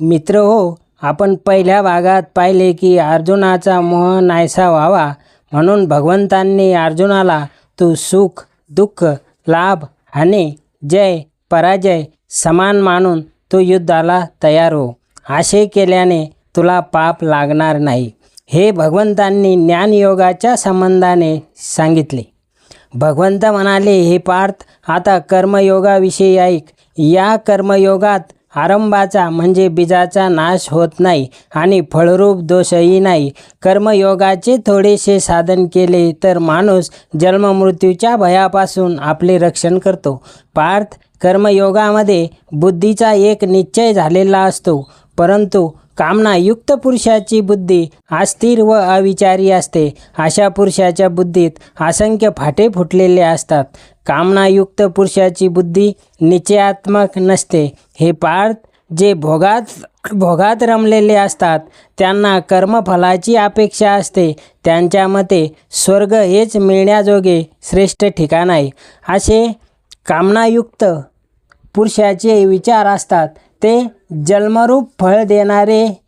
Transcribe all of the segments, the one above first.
मित्र हो आपण पहिल्या भागात पाहिले की अर्जुनाचा मोह नाहीसा व्हावा. म्हणून भगवंतांनी अर्जुनाला तू सुख दुःख लाभ हानी जय पराजय समान मानून तू युद्धाला तयार हो. असे केल्याने तुला पाप लागणार नाही. हे भगवंतांनी ज्ञानयोगाच्या संबंधाने सांगितले. भगवंत म्हणाले हे पार्थ आता कर्मयोगाविषयी ऐक. या कर्मयोगात आरंभाचा म्हणजे बीजाचा नाश होत नाही आणि फळरूप दोषही नाही. कर्मयोगाचे थोडेसे साधन केले तर माणूस जन्ममृत्यूच्या भयापासून आपले रक्षण करतो. पार्थ कर्मयोगामध्ये बुद्धीचा एक निश्चय झालेला असतो परंतु कामनायुक्त पुरुषाची बुद्धी अस्थिर व अविचारी असते. अशा पुरुषाच्या बुद्धीत असंख्य फाटे फुटलेले असतात. कामनायुक्त पुरुषाची बुद्धी निश्चयात्मक नसते. हे पार्थ जे भोगात भोगात रमलेले असतात त्यांना कर्मफलाची अपेक्षा असते. त्यांच्या मते स्वर्ग हेच मिळण्याजोगे श्रेष्ठ ठिकाण आहे. असे कामनायुक्त पुरुषाचे विचार असतात. ते जन्मरूप फळ देणारे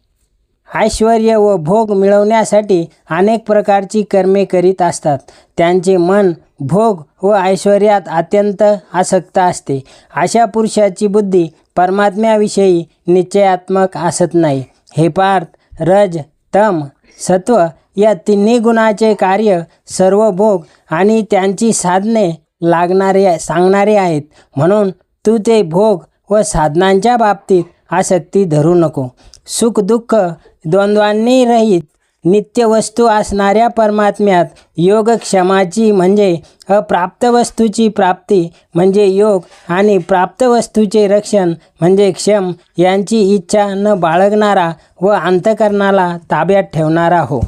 ऐश्वर व भोग मिळवण्यासाठी अनेक प्रकारची कर्मे करीत असतात. त्यांचे मन भोग व ऐश्वर्यात अत्यंत आसक्त असते. अशा पुरुषाची बुद्धी परमात्म्याविषयी निश्चयात्मक असत नाही. हे पार्थ रज तम सत्व या तिन्ही गुणाचे कार्य सर्व भोग आणि त्यांची साधने लागणारे सांगणारे आहेत. म्हणून तू ते भोग व साधनांच्या बाबतीत आसक्ती धरू नको. सुख दुःख द्वंद्वांनी रहित नित्य वस्तू असणाऱ्या परमात्म्यात योगक्षमाची म्हणजे अप्राप्त वस्तूची प्राप्ती म्हणजे योग आणि प्राप्त वस्तूचे रक्षण म्हणजे क्षम यांची इच्छा न बाळगणारा व अंतकरणाला ताब्यात ठेवणारा हो.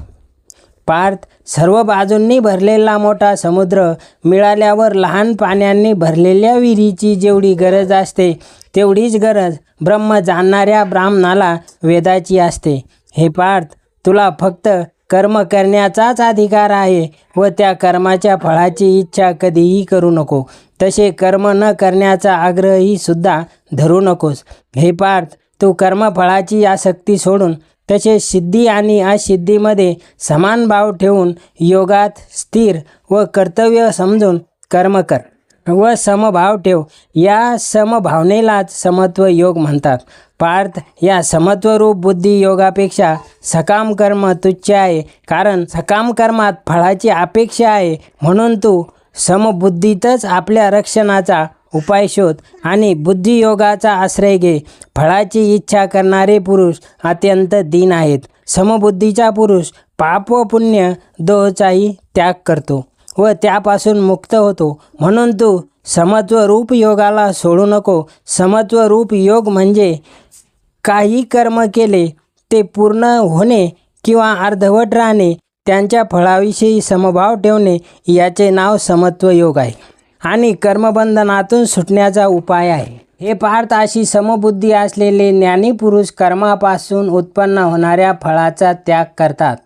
पार्थ सर्व बाजूंनी भरलेला मोठा समुद्र मिळाल्यावर लहान पाण्याने भरलेल्या विहिरीची जेवढी गरज असते तेवढीच गरज ब्रह्म जाणणाऱ्या ब्राह्मणाला वेदाची असते. हे पार्थ तुला फक्त कर्म करण्याचाच अधिकार आहे व त्या कर्माच्या फळाची इच्छा कधीही करू नको. तसे कर्म न करण्याचा आग्रहही सुद्धा धरू नकोस. हे पार्थ तू कर्मफळाची आसक्ती सोडून तसेच सिद्धी आणि असिद्धीमध्ये समान भाव ठेवून योगात स्थिर व कर्तव्य समजून कर्म कर व समभाव ठेव. या समभावनेलाच समत्व योग म्हणतात. पार्थ या समत्वरूप बुद्धी योगापेक्षा सकाम कर्म तुच्छ आहे कारण सकाम कर्मात फळाची अपेक्षा आहे म्हणून तू समबुद्धीतच आपल्या रक्षणाचा उपाय शोध आणि बुद्धियोगाचा आश्रय घे. फळाची इच्छा करणारे पुरुष अत्यंत दीन आहेत. समबुद्धीचा पुरुष पाप व पुण्य दोहचाही त्याग करतो व त्यापासून मुक्त होतो. म्हणून तू समत्व रूप योगाला सोडू नको. समत्व रूप योग म्हणजे काही कर्म केले ते पूर्ण होणे किंवा अर्धवट राहणे त्यांच्या फळाविषयी समभाव ठेवणे याचे नाव समत्व योग आहे. आणि कर्मबंधनातून सुटण्याचा उपाय आहे. हे पार्थ अशी समबुद्धी असलेले ज्ञानी पुरुष कर्मापासून उत्पन्न होणाऱ्या फळाचा त्याग करतात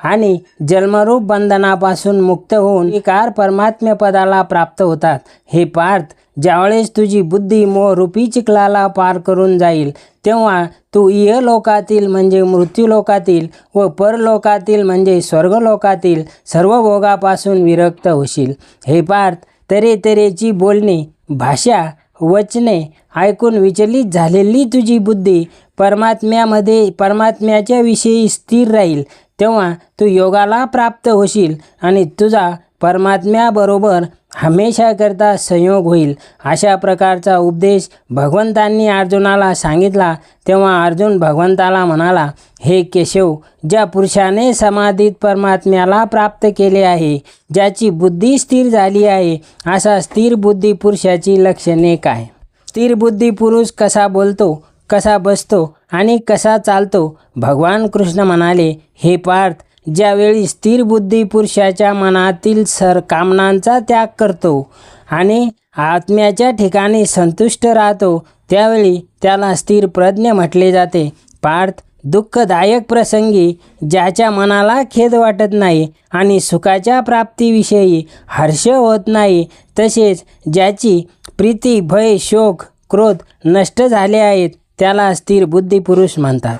आणि जन्मरूप बंधनापासून मुक्त होऊन विकार परमात्म्य पदाला प्राप्त होतात. हे पार्थ ज्यावेळेस तुझी बुद्धी मोहरूपी चिखलाला पार करून जाईल तेव्हा तू इहलोकातील म्हणजे मृत्यूलोकातील व परलोकातील म्हणजे स्वर्गलोकातील सर्व भोगापासून विरक्त होशील. हे पार्थ तऱ्हेतऱ्हेची बोलणे भाषा वचने ऐकून विचलित झालेली तुझी बुद्धी परमात्म्यामध्ये परमात्म्याच्या विषयी स्थिर राहील तेव्हा तू योगाला प्राप्त होशील आणि तुझा परमात्म्याबरोबर हमेशाकरता संयोग होईल. अशा प्रकारचा उपदेश भगवंतांनी अर्जुनाला सांगितला तेव्हा अर्जुन भगवंताला म्हणाला हे केशव ज्या पुरुषाने समाधीत परमात्म्याला प्राप्त केले आहे ज्याची बुद्धी स्थिर झाली आहे असा स्थिर बुद्धी पुरुषाची लक्षणे काय? स्थिर बुद्धी पुरुष कसा बोलतो कसा बसतो आणि कसा चालतो? भगवान कृष्ण म्हणाले हे पार्थ ज्यावेळी स्थिर बुद्धी पुरुषाच्या मनातील सरकामनांचा त्याग करतो आणि आत्म्याच्या ठिकाणी संतुष्ट राहतो त्यावेळी त्याला स्थिर प्रज्ञ म्हटले जाते. पार्थ दुःखदायक प्रसंगी ज्याच्या मनाला खेद वाटत नाही आणि सुखाच्या प्राप्तीविषयी हर्ष होत नाही तसेच ज्याची प्रीती भय शोक क्रोध नष्ट झाले आहेत त्याला स्थिर बुद्धिपुरुष म्हणतात.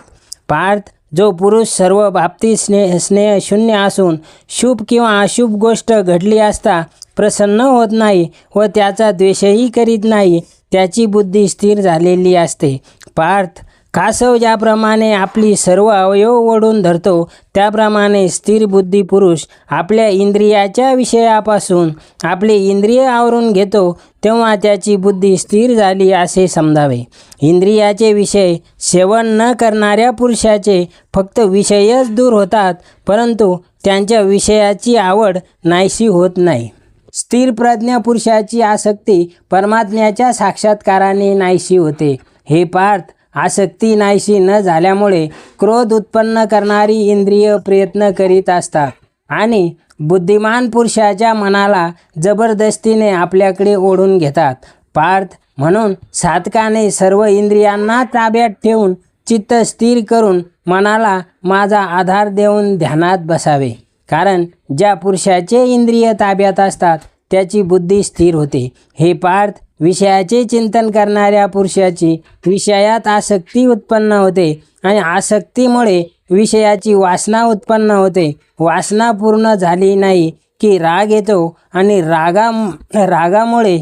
पार्थ जो पुरुष सर्व बाबतीत स्नेह स्नेह शून्य असून शुभ किंवा अशुभ गोष्ट घडली असता प्रसन्न होत नाही व त्याचा द्वेषही करीत नाही त्याची बुद्धी स्थिर झालेली असते. पार्थ कासव ज्याप्रमाणे आपली सर्व अवयव ओढून धरतो त्याप्रमाणे स्थिर बुद्धी पुरुष आपल्या इंद्रियाच्या विषयापासून आपले इंद्रिय आवरून घेतो तेव्हा त्याची बुद्धी स्थिर झाली असे समजावे. इंद्रियाचे विषय सेवन न करणाऱ्या पुरुषाचे फक्त विषयच दूर होतात परंतु त्यांच्या विषयाची आवड नाहीशी होत नाही. स्थिर प्रज्ञा पुरुषाची आसक्ती परमात्म्याच्या साक्षात्काराने नाहीशी होते. हे पार्थ आसक्ती नाहीशी न झाल्यामुळे क्रोध उत्पन्न करणारी इंद्रिय प्रयत्न करीत असतात. आणि बुद्धिमान पुरुषाच्या मनाला जबरदस्तीने आपल्याकडे ओढून घेतात. पार्थ म्हणून साधकाने सर्व इंद्रियांना ताब्यात ठेवून चित्त स्थिर करून मनाला माझा आधार देऊन ध्यानात बसावे. कारण ज्या पुरुषाचे इंद्रिय ताब्यात असतात त्याची बुद्धी स्थिर होते. हे पार्थ विषयाचे चिंतन करणाऱ्या पुरुषाची विषयात आसक्ती उत्पन्न होते आणि आसक्तीमुळे विषयाची वासना उत्पन्न होते. वासना पूर्ण झाली नाही की राग येतो आणि रागा रागामुळे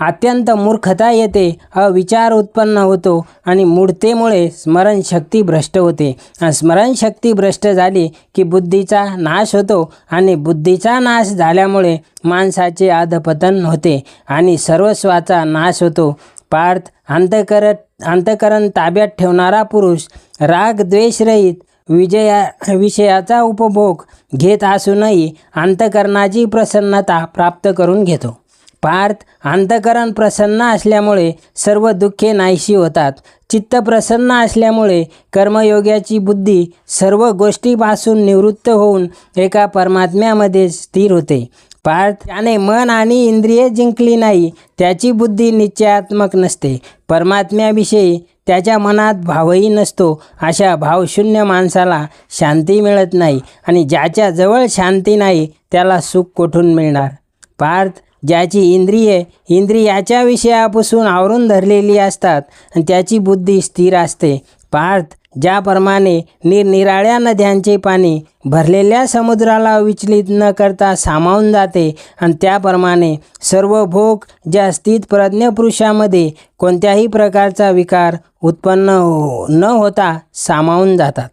अत्यंत मूर्खता येते अविचार उत्पन्न होतो आणि मूर्तेमुळे स्मरणशक्ती भ्रष्ट होते. स्मरणशक्ती भ्रष्ट झाली की बुद्धीचा नाश होतो आणि बुद्धीचा नाश झाल्यामुळे माणसाचे अधपतन होते आणि सर्वस्वाचा नाश होतो. पार्थ अंतकर अंतकरण ताब्यात ठेवणारा पुरुष राग द्वेषरहित विजया विषयाचा उपभोग घेत असूनही अंतकरणाची प्रसन्नता प्राप्त करून घेतो. पार्थ अंतकरण प्रसन्न असल्यामुळे सर्व दुःखे नाहीशी होतात. चित्त प्रसन्न असल्यामुळे कर्मयोग्याची बुद्धी सर्व गोष्टीपासून निवृत्त होऊन एका परमात्म्यामध्ये स्थिर होते. पार्थ त्याने मन आणि इंद्रिये जिंकली नाही त्याची बुद्धी निश्चयात्मक नसते. परमात्म्याविषयी त्याच्या मनात भावही नसतो. अशा भावशून्य माणसाला शांती मिळत नाही आणि ज्याच्या जवळ शांती नाही त्याला सुख कोठून मिळणार? पार्थ ज्याची इंद्रिये इंद्रियाच्या विषयापासून आवरून धरलेली असतात आणि त्याची बुद्धी स्थिर असते. पार्थ ज्याप्रमाणे निरनिराळ्या नद्यांचे पाणी भरलेल्या समुद्राला विचलित न करता सामावून जाते आणि त्याप्रमाणे सर्व भोग ज्या स्थित प्रज्ञ पुरुषामध्ये कोणत्याही प्रकारचा विकार उत्पन्न हो न होता सामावून जातात.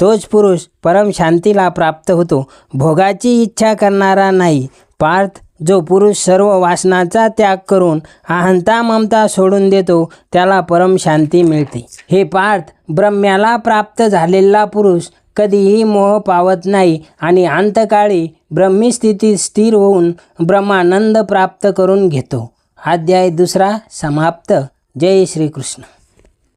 तोच पुरुष परम शांतीला प्राप्त होतो. भोगाची इच्छा करणारा नाही. पार्थ जो पुरुष सर्व वासनाचा त्याग करून अहंता ममता सोडून देतो त्याला परम शांती मिळते. हे पार्थ ब्रह्म्याला प्राप्त झालेला पुरुष कधीही मोह पावत नाही आणि अंतकाळी ब्रह्मस्थितीत स्थिर होऊन ब्रह्मानंद प्राप्त करून घेतो. अध्याय दुसरा समाप्त. जय श्रीकृष्ण.